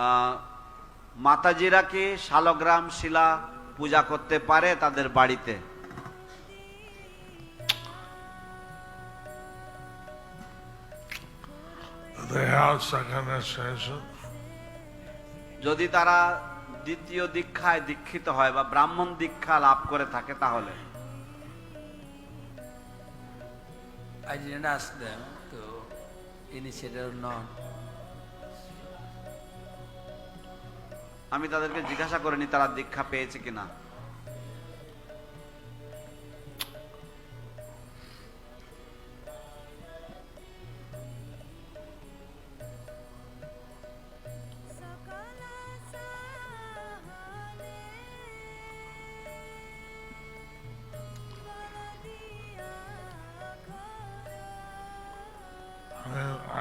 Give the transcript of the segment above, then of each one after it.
আহ, মাতাজিরা কি শালগ্রাম শিলা পূজা করতে পারে তাদের বাড়িতে. যদি তারা দ্বিতীয় দীক্ষায় দীক্ষিত হয় বা ব্রাহ্মণ দীক্ষা লাভ করে থাকে তাহলে I didn't ask them to initiate or not. আমি তাদেরকে জিজ্ঞাসা করিনি তারা দীক্ষা পেয়েছে কিনা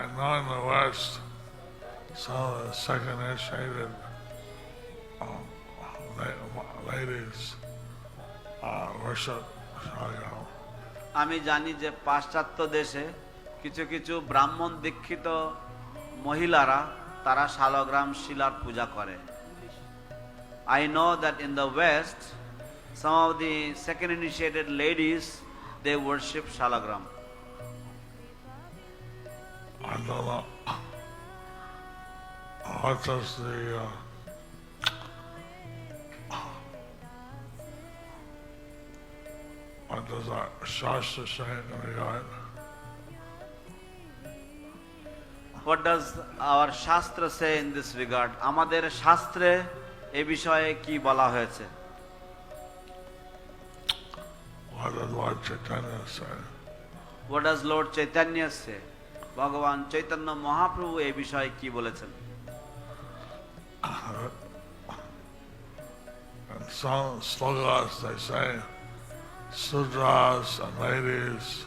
I know in the West, some of the second আমি জানি যে পাশ্চাত্য দেশে কিছু কিছু ব্রাহ্মণ দীক্ষিত মহিলারা তারা শালগ্রাম শিলার পূজা করে। I know that in the west some of the second initiated ladies they worship Shaligram I the uh, does our Shastra say in regard? What does our shastra say in this regard আমাদের শাস্ত্রে এ বিষয়ে কি বলা হয়েছে What does Lord Chaitanya say? What does Lord Chaitanya say ভগবান চৈতন্য মহাপ্রভু এই বিষয়ে কি বলেছেন And some slogas they say, Sudras and ladies,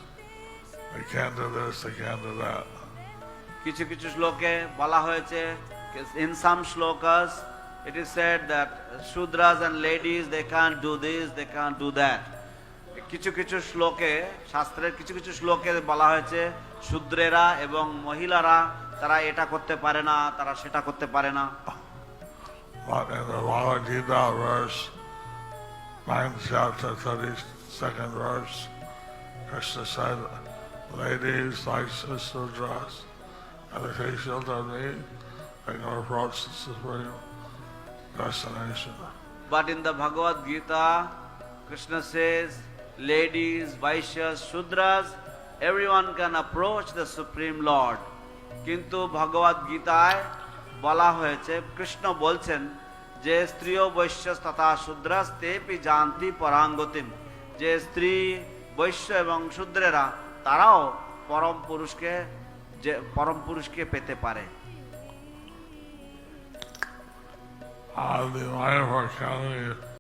they can't do this, they can't do that. কিছু কিছু শ্লোকে বলা হয়েছে in some shlokas it is said that shudras and ladies they can do this they can do that কিছু কিছু শ্লোকে শাস্ত্রের কিছু কিছু শ্লোকে বলা হয়েছে শূদ্রেরা এবং মহিলারা তারা এটা করতে পারে না তারা সেটা করতে পারে না But in the Bhagavad Gita verse, 9th chapter, 32nd verse, Krishna said, Ladies like the Sudras, and if shield on me, they can approach the supreme destination. But in the Bhagavad Gita, Krishna says, ladies, Vaishyas, Shudras, everyone can approach the Supreme Lord. কিন্তু ভগবদ গীতায় বলা হয়েছে কৃষ্ণ বলছেন যে স্ত্রী ও বৈশ্য তথা শূদ্রাস তেপি জানতি পরাঙ্গতিম। যে স্ত্রী বৈশ্য এবং শূদ্রেরা তারাও পরম পুরুষকে যে পরম পুরুষকে পেতে পারে। the Mayapur County